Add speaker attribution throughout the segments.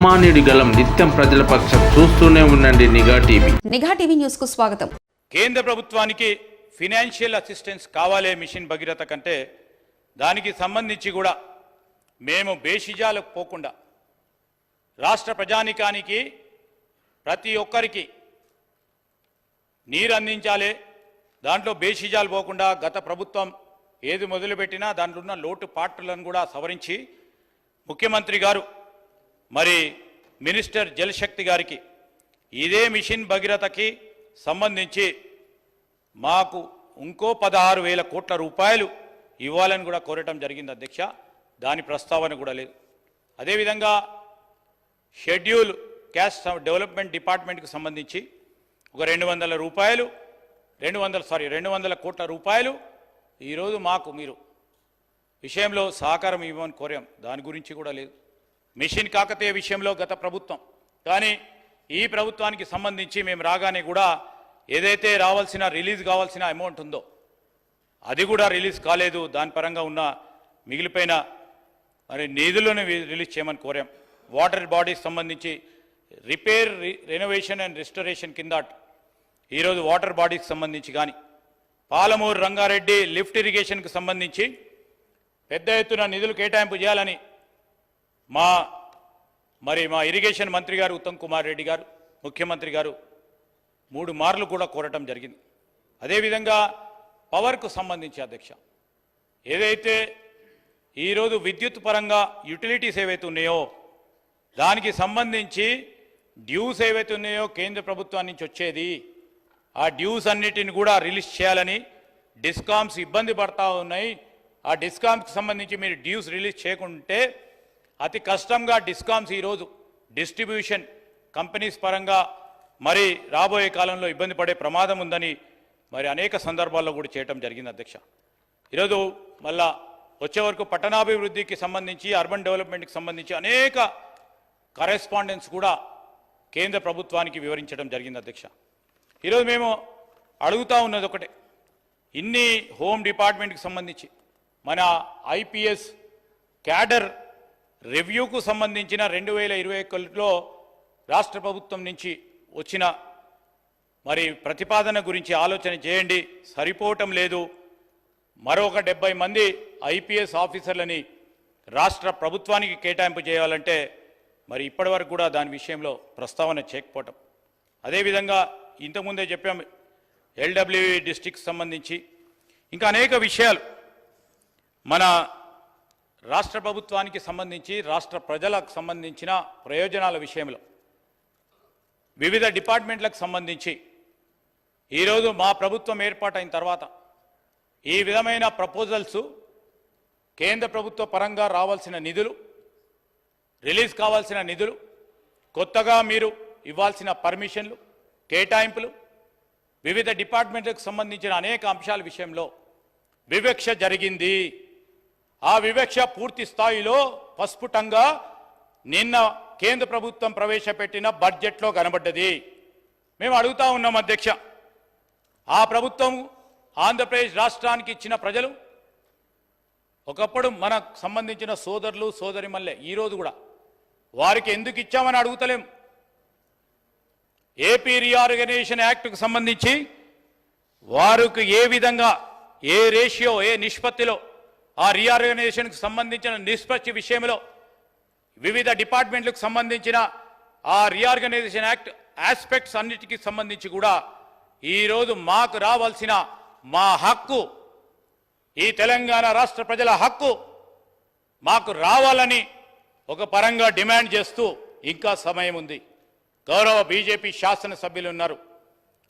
Speaker 1: సామాన్యుడి గలం నిత్యం ప్రజల పక్షం చూస్తూనే ఉండండి నిఘా టీవీ.
Speaker 2: నిఘా టీవీ న్యూస్కు స్వాగతం.
Speaker 3: కేంద్ర ప్రభుత్వానికి ఫినాన్షియల్ అసిస్టెన్స్ కావాలే మిషన్ భగీరథ కంటే దానికి సంబంధించి కూడా మేము బేషిజాలకు పోకుండా రాష్ట్ర ప్రజానికానికి ప్రతి ఒక్కరికి నీరు అందించాలి దాంట్లో బేషిజాలు పోకుండా గత ప్రభుత్వం ఏది మొదలుపెట్టినా దాంట్లో ఉన్న లోటు పాటలను కూడా సవరించి ముఖ్యమంత్రి గారు మరి మినిస్టర్ జలశక్తి గారికి ఇదే మిషన్ భగీరథకి సంబంధించి మాకు ఇంకో పదహారు వేల కోట్ల రూపాయలు ఇవ్వాలని కూడా కోరటం జరిగింది అధ్యక్ష. దాని ప్రస్తావన కూడా లేదు. అదేవిధంగా షెడ్యూల్ క్యాస్ట్ డెవలప్మెంట్ డిపార్ట్మెంట్కి సంబంధించి ఒక రెండు వందల రూపాయలు రెండు వందల సారీ రెండు వందల కోట్ల రూపాయలు ఈరోజు మాకు మీరు విషయంలో సహకారం ఇవ్వమని కోరాం. దాని గురించి కూడా లేదు. మిషన్ కాకతీయ విషయంలో గత ప్రభుత్వం. కానీ ఈ ప్రభుత్వానికి సంబంధించి మేము రాగానే కూడా ఏదైతే రావాల్సిన రిలీజ్ కావాల్సిన అమౌంట్ ఉందో అది కూడా రిలీజ్ కాలేదు. దాని పరంగా ఉన్న మిగిలిపోయిన మరి నిధులను రిలీజ్ చేయమని కోరాం. వాటర్ బాడీస్ సంబంధించి రిపేర్ రెనోవేషన్ అండ్ రిస్టరేషన్ కింద ఈరోజు వాటర్ బాడీకి సంబంధించి కానీ పాలమూరు రంగారెడ్డి లిఫ్ట్ ఇరిగేషన్కి సంబంధించి పెద్ద ఎత్తున నిధులు కేటాయింపు చేయాలని మా మరి మా ఇరిగేషన్ మంత్రి గారు ఉత్తమ్ కుమార్ రెడ్డి గారు ముఖ్యమంత్రి గారు మూడు మార్లు కూడా కోరటం జరిగింది. అదేవిధంగా పవర్కు సంబంధించి అధ్యక్ష ఏదైతే ఈరోజు విద్యుత్ పరంగా యుటిలిటీస్ ఏవైతే ఉన్నాయో దానికి సంబంధించి డ్యూస్ ఏవైతే ఉన్నాయో కేంద్ర ప్రభుత్వం నుంచి వచ్చేది ఆ డ్యూస్ అన్నిటిని కూడా రిలీజ్ చేయాలని డిస్కామ్స్ ఇబ్బంది పడతా ఉన్నాయి. ఆ డిస్కామ్స్కి సంబంధించి మీరు డ్యూస్ రిలీజ్ చేయకుంటే అతి కష్టంగా డిస్కామ్స్ ఈరోజు డిస్ట్రిబ్యూషన్ కంపెనీస్ పరంగా మరి రాబోయే కాలంలో ఇబ్బంది పడే ప్రమాదం ఉందని మరి అనేక సందర్భాల్లో కూడా చేయటం జరిగింది అధ్యక్ష. ఈరోజు మళ్ళా వచ్చే వరకు పట్టణాభివృద్ధికి సంబంధించి అర్బన్ డెవలప్మెంట్కి సంబంధించి అనేక కరెస్పాండెన్స్ కూడా కేంద్ర ప్రభుత్వానికి వివరించడం జరిగింది అధ్యక్ష. ఈరోజు మేము అడుగుతూ ఉన్నది ఒకటే. ఇన్ని హోమ్ డిపార్ట్మెంట్కి సంబంధించి మన ఐపీఎస్ క్యాడర్ రివ్యూకు సంబంధించిన రెండు వేల ఇరవై ఒకటిలో రాష్ట్ర ప్రభుత్వం నుంచి వచ్చిన మరి ప్రతిపాదన గురించి ఆలోచన చేయండి. సరిపోవటం లేదు. మరొక డెబ్బై మంది ఐపీఎస్ ఆఫీసర్లని రాష్ట్ర ప్రభుత్వానికి కేటాయింపు చేయాలంటే మరి ఇప్పటివరకు కూడా దాని విషయంలో ప్రస్తావన చేయకపోవటం. అదేవిధంగా ఇంతకుముందే చెప్పాం ఎల్డబ్ల్యూఈ డిస్టిక్ సంబంధించి. ఇంకా అనేక విషయాలు మన రాష్ట్ర ప్రభుత్వానికి సంబంధించి రాష్ట్ర ప్రజలకు సంబంధించిన ప్రయోజనాల విషయంలో వివిధ డిపార్ట్మెంట్లకు సంబంధించి ఈరోజు మా ప్రభుత్వం ఏర్పాటైన తర్వాత ఈ విధమైన ప్రపోజల్స్ కేంద్ర ప్రభుత్వ పరంగా రావాల్సిన నిధులు రిలీజ్ కావాల్సిన నిధులు కొత్తగా మీరు ఇవ్వాల్సిన పర్మిషన్లు కేటాయింపులు వివిధ డిపార్ట్మెంట్లకు సంబంధించిన అనేక అంశాల విషయంలో వివక్ష జరిగింది. ఆ వివక్ష పూర్తి స్థాయిలో పస్ఫుటంగా నిన్న కేంద్ర ప్రభుత్వం ప్రవేశపెట్టిన బడ్జెట్లో కనబడ్డది. మేము అడుగుతా ఉన్నాం అధ్యక్ష ఆ ప్రభుత్వం ఆంధ్రప్రదేశ్ రాష్ట్రానికి ఇచ్చిన ప్రజలు ఒకప్పుడు మనకు సంబంధించిన సోదరులు సోదరిమల్లె ఈరోజు కూడా వారికి ఎందుకు ఇచ్చామని అడుగుతలేం. ఏపీ రీఆర్గనైజేషన్ యాక్ట్కు సంబంధించి వారికి ఏ విధంగా ఏ రేషియో ఏ నిష్పత్తిలో ఆ రీఆర్గనైజేషన్కు సంబంధించిన నిష్పత్తి విషయంలో వివిధ డిపార్ట్మెంట్లకు సంబంధించిన ఆ రీఆర్గనైజేషన్ యాక్ట్ ఆస్పెక్ట్స్ అన్నిటికీ సంబంధించి కూడా ఈరోజు మాకు రావాల్సిన మా హక్కు ఈ తెలంగాణ రాష్ట్ర ప్రజల హక్కు మాకు రావాలని ఒక పరంగా డిమాండ్ చేస్తూ ఇంకా సమయం ఉంది. గౌరవ బీజేపీ శాసనసభ్యులు ఉన్నారు.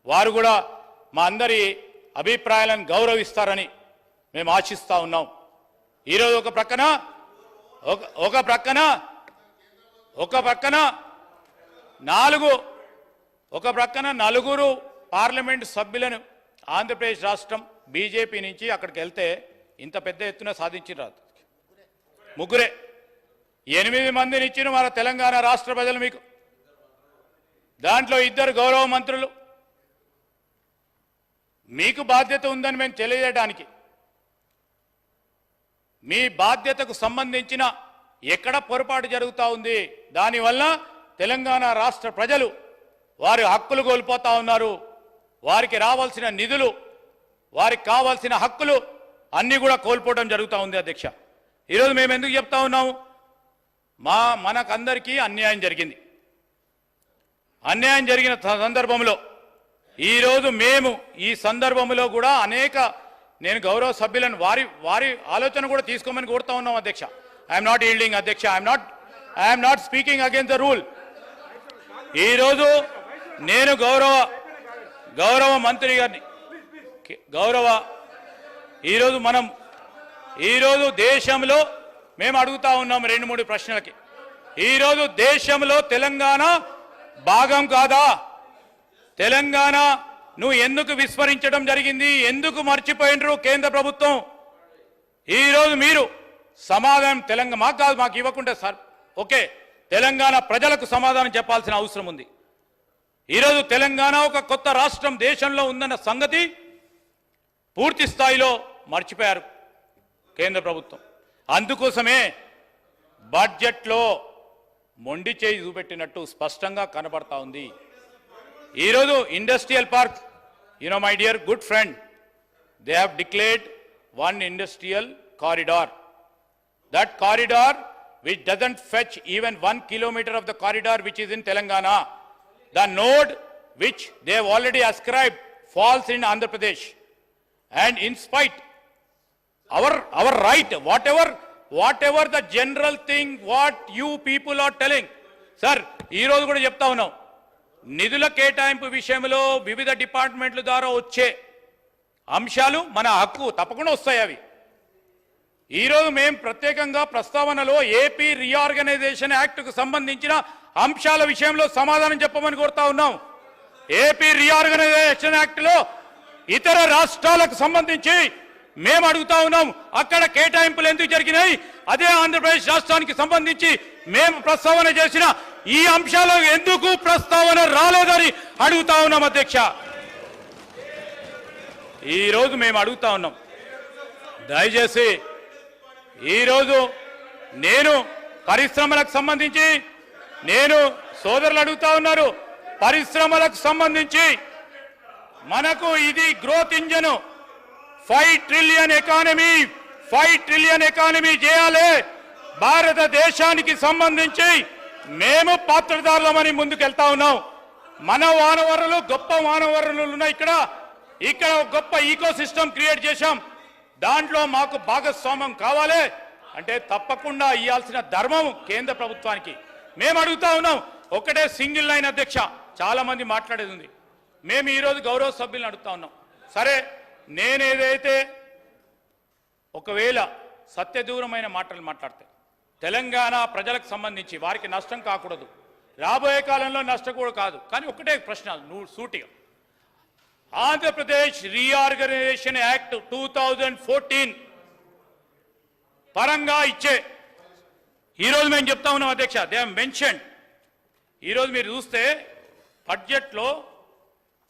Speaker 3: వారు కూడా మా అందరి అభిప్రాయాలను గౌరవిస్తారని మేము ఆశిస్తూ ఉన్నాం. ఈరోజు ఒక ప్రక్కన ఒక ఒక ప్రక్కన ఒక ప్రక్కన నాలుగు ఒక ప్రక్కన నలుగురు పార్లమెంట్ సభ్యులను ఆంధ్రప్రదేశ్ రాష్ట్రం బీజేపీ నుంచి అక్కడికి వెళ్తే ఇంత పెద్ద ఎత్తున సాధించిన రాదు ముగ్గురే. ఎనిమిది మందిని ఇచ్చిన మన తెలంగాణ రాష్ట్ర ప్రజలు మీకు. దాంట్లో ఇద్దరు గౌరవ మంత్రులు. మీకు బాధ్యత ఉందని మేము తెలియజేయడానికి మీ బాధ్యతకు సంబంధించిన ఎక్కడ పొరపాటు జరుగుతూ ఉంది దానివల్ల తెలంగాణ రాష్ట్ర ప్రజలు వారి హక్కులు కోల్పోతా ఉన్నారు. వారికి రావాల్సిన నిధులు వారికి కావాల్సిన హక్కులు అన్నీ కూడా కోల్పోవడం జరుగుతూ ఉంది అధ్యక్ష. ఈరోజు మేము ఎందుకు చెప్తా ఉన్నాము మా మనకందరికీ అన్యాయం జరిగింది. అన్యాయం జరిగిన సందర్భంలో ఈరోజు మేము ఈ సందర్భంలో కూడా అనేక నేను గౌరవ సభ్యులను వారి వారి ఆలోచన కూడా తీసుకోమని కోరుతా ఉన్నాం అధ్యక్ష. ఐఎమ్ నాట్ ఈల్డింగ్ అధ్యక్ష. I'm not I'm not speaking against the rule ఈరోజు నేను గౌరవ గౌరవ మంత్రి గారిని గౌరవ ఈరోజు మనం ఈరోజు దేశంలో మేము అడుగుతా ఉన్నాం రెండు మూడు ప్రశ్నలకి. ఈరోజు దేశంలో తెలంగాణ భాగం కాదా? తెలంగాణ నువ్వు ఎందుకు విస్మరించడం జరిగింది? ఎందుకు మర్చిపోయినరు కేంద్ర ప్రభుత్వం? ఈరోజు మీరు సమాధానం తెలంగాణ మాకు కాదు మాకు ఇవ్వకుంటే సార్. ఓకే తెలంగాణ ప్రజలకు సమాధానం చెప్పాల్సిన అవసరం ఉంది. ఈరోజు తెలంగాణ ఒక కొత్త రాష్ట్రం దేశంలో ఉందన్న సంగతి పూర్తి స్థాయిలో మర్చిపోయారు కేంద్ర ప్రభుత్వం. అందుకోసమే బడ్జెట్లో మొండి చేయి చూపెట్టినట్టు స్పష్టంగా కనబడతా ఉంది. ఈరోజు industrial park you know my dear good friend they have declared one industrial corridor that corridor which doesn't fetch even one kilometre of the corridor which is in Telangana the node which they already ascribe falls in Andhra Pradesh and in spite right whatever whatever the general thing what you people are telling sir ఈరోజు కూడా చెప్తా ఉన్నాం. నిధుల కేటాయింపు విషయంలో వివిధ డిపార్ట్మెంట్ల ద్వారా వచ్చే అంశాలు మన హక్కు తప్పకుండా వస్తాయి అవి. ఈరోజు మేము ప్రత్యేకంగా ప్రస్తావనలో ఏపీ రీఆర్గనైజేషన్ యాక్ట్కు సంబంధించిన అంశాల విషయంలో సమాధానం చెప్పమని కోరుతా ఉన్నాం. ఏపీ రీఆర్గనైజేషన్ యాక్ట్లో ఇతర రాష్ట్రాలకు సంబంధించి మేము అడుగుతా ఉన్నాం. అక్కడ కేటాయింపులు ఎందుకు జరిగినాయి? అదే ఆంధ్రప్రదేశ్ రాష్ట్రానికి సంబంధించి మేము ప్రస్తావన చేసిన ఈ అంశాలు ఎందుకు ప్రస్తావన రాలేదని అడుగుతా ఉన్నాం అధ్యక్ష. ఈరోజు మేము అడుగుతా ఉన్నాం. దయచేసి ఈరోజు నేను పరిశ్రమలకు సంబంధించి నేను సోదరులు అడుగుతా ఉన్నారు. పరిశ్రమలకు సంబంధించి మనకు ఇది growth engine. Five trillion economy five trillion economy చేయాలి. భారతదేశానికి సంబంధించి మేము పాత్రదారులమని ముందుకెళ్తా ఉన్నాం. మన వానవరులు గొప్ప వానవరులు ఉన్నాయి ఇక్కడ. ఇక్కడ గొప్ప ఈకో సిస్టమ్ క్రియేట్ చేశాం. దాంట్లో మాకు భాగస్వామ్యం కావాలి. అంటే తప్పకుండా ఇవ్వాల్సిన ధర్మం కేంద్ర ప్రభుత్వానికి. మేము అడుగుతా ఉన్నాం. ఒకటే సింగిల్ లైన్ అధ్యక్ష. చాలా మంది మాట్లాడేది ఉంది. మేము ఈరోజు గౌరవ సభ్యులను అడుగుతా ఉన్నాం. సరే నేనేదైతే ఒకవేళ సత్యదూరమైన మాటలు మాట్లాడితే తెలంగాణ ప్రజలకు సంబంధించి వారికి నష్టం కాకూడదు. రాబోయే కాలంలో నష్టం కూడా కాదు. కానీ ఒకటే ప్రశ్న నువ్వు సూటిగా. Andhra Pradesh reorganisation act two thousand fourteen పరంగా ఇచ్చే ఈరోజు మేము చెప్తా ఉన్నాం అధ్యక్ష దే మెన్షన్ ఈరోజు మీరు చూస్తే బడ్జెట్లో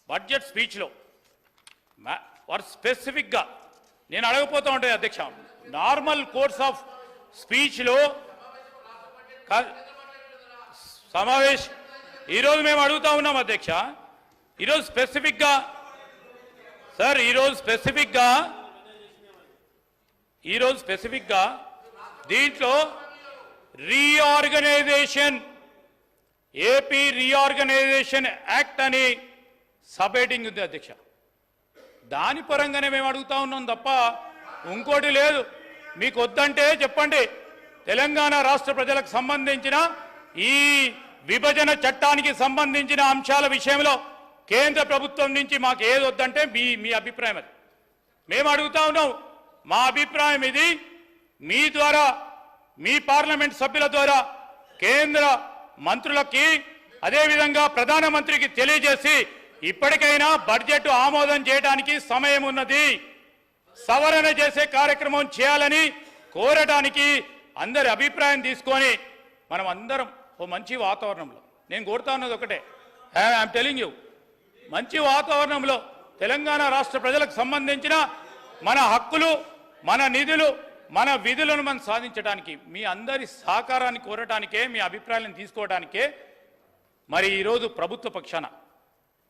Speaker 3: బడ్జెట్ స్పీచ్లో వారు స్పెసిఫిక్గా నేను అడగపోతూ ఉంటాయి అధ్యక్ష నార్మల్ కోర్స్ ఆఫ్ స్పీచ్లో సమావేశ ఈరోజు మేము అడుగుతా ఉన్నాం అధ్యక్ష. ఈరోజు స్పెసిఫిక్గా సార్ ఈరోజు స్పెసిఫిక్గా ఈరోజు స్పెసిఫిక్గా దీంట్లో రీఆర్గనైజేషన్ ఏపీ రీఆర్గనైజేషన్ యాక్ట్ అని సబేటింగ్ ఉంది అధ్యక్ష. దాని పరంగానే మేము అడుగుతా ఉన్నాం తప్ప ఇంకోటి లేదు. మీకు వద్దంటే చెప్పండి. తెలంగాణ రాష్ట్ర ప్రజలకు సంబంధించిన ఈ విభజన చట్టానికి సంబంధించిన అంశాల విషయంలో కేంద్ర ప్రభుత్వం నుంచి మాకు ఏది వద్దంటే మీ మీ అభిప్రాయం అది. మేము అడుగుతా ఉన్నాం. మా అభిప్రాయం ఇది. మీ ద్వారా మీ పార్లమెంట్ సభ్యుల ద్వారా కేంద్ర మంత్రులకి అదేవిధంగా ప్రధానమంత్రికి తెలియజేసి ఇప్పటికైనా బడ్జెట్ ఆమోదం చేయడానికి సమయం ఉన్నది. సవరణ చేసే కార్యక్రమం చేయాలని కోరడానికి అందరి అభిప్రాయం తీసుకొని మనం అందరం ఓ మంచి వాతావరణంలో. నేను కోరుతా ఉన్నది ఒకటే ఐఎమ్ టెలింగ్ యూ. మంచి వాతావరణంలో తెలంగాణ రాష్ట్ర ప్రజలకు సంబంధించిన మన హక్కులు మన నిధులు మన విధులను మనం సాధించడానికి మీ అందరి సహకారాన్ని కోరటానికే మీ అభిప్రాయాలను తీసుకోవడానికే మరి ఈరోజు ప్రభుత్వ పక్షాన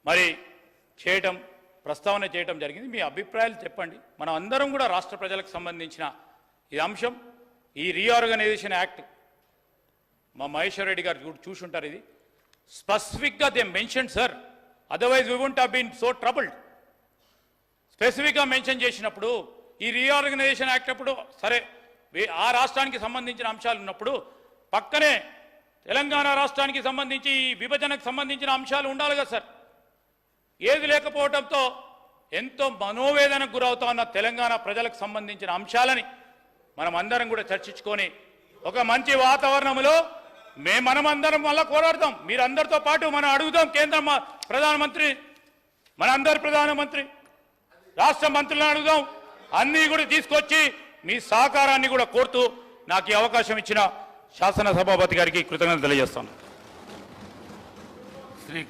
Speaker 3: మరి చేయటం ప్రస్తావన చేయటం జరిగింది. మీ అభిప్రాయాలు చెప్పండి. మనం అందరం కూడా రాష్ట్ర ప్రజలకు సంబంధించిన ఈ అంశం ఈ రీఆర్గనైజేషన్ యాక్ట్ మా మహేశ్వర్ రెడ్డి గారు చూ- చూసుంటారు ఇది. స్పెసిఫిక్గా they mention sir. Otherwise we won't have been so troubled స్పెసిఫిక్గా మెన్షన్ చేసినప్పుడు ఈ రీఆర్గనైజేషన్ యాక్ట్ అప్పుడు సరే ఆ రాష్ట్రానికి సంబంధించిన అంశాలు ఉన్నప్పుడు పక్కనే తెలంగాణ రాష్ట్రానికి సంబంధించి ఈ విభజనకు సంబంధించిన అంశాలు ఉండాలి కదా సార్. ఏది లేకపోవడంతో ఎంతో మనోవేదనకు గురవుతా ఉన్న తెలంగాణ ప్రజలకు సంబంధించిన అంశాలని మనం అందరం కూడా చర్చించుకొని ఒక మంచి వాతావరణంలో మేము మనమందరం మళ్ళా పోరాడదాం మీరందరితో పాటు మనం అడుగుదాం కేంద్ర ప్రధానమంత్రి మన అందరి ప్రధానమంత్రి రాష్ట్ర మంత్రులను అడుగుదాం. అన్నీ కూడా తీసుకొచ్చి మీ సహకారాన్ని కూడా కోరుతూ నాకు ఈ అవకాశం ఇచ్చిన శాసనసభాపతి గారికి కృతజ్ఞతలు తెలియజేస్తాను.
Speaker 2: శ్రీ